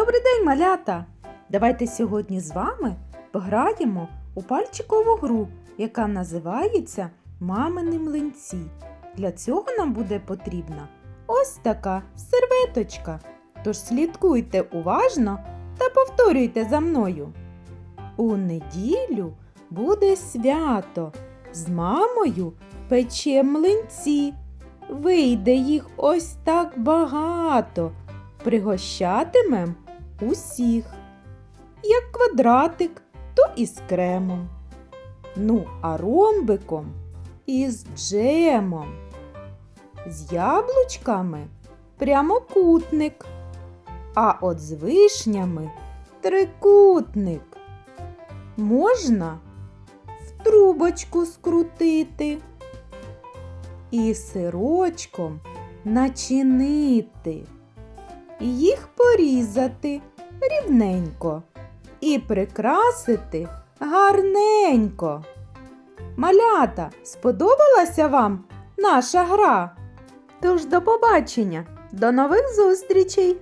Добрий день, малята! Давайте сьогодні з вами пограємо у пальчикову гру, яка називається Мамини млинці. Для цього нам буде потрібна ось така серветочка. Тож слідкуйте уважно та повторюйте за мною. У неділю буде свято. З мамою пече млинці. Вийде їх ось так багато. Пригощатимем усіх. Як квадратик, то із кремом. Ну, а ромбиком із джемом. З яблучками прямокутник. А от з вишнями трикутник. Можна в трубочку скрутити і сирочком начинити, їх порізати рівненько і прикрасити гарненько. Малята, сподобалася вам наша гра? Тож до побачення, до нових зустрічей!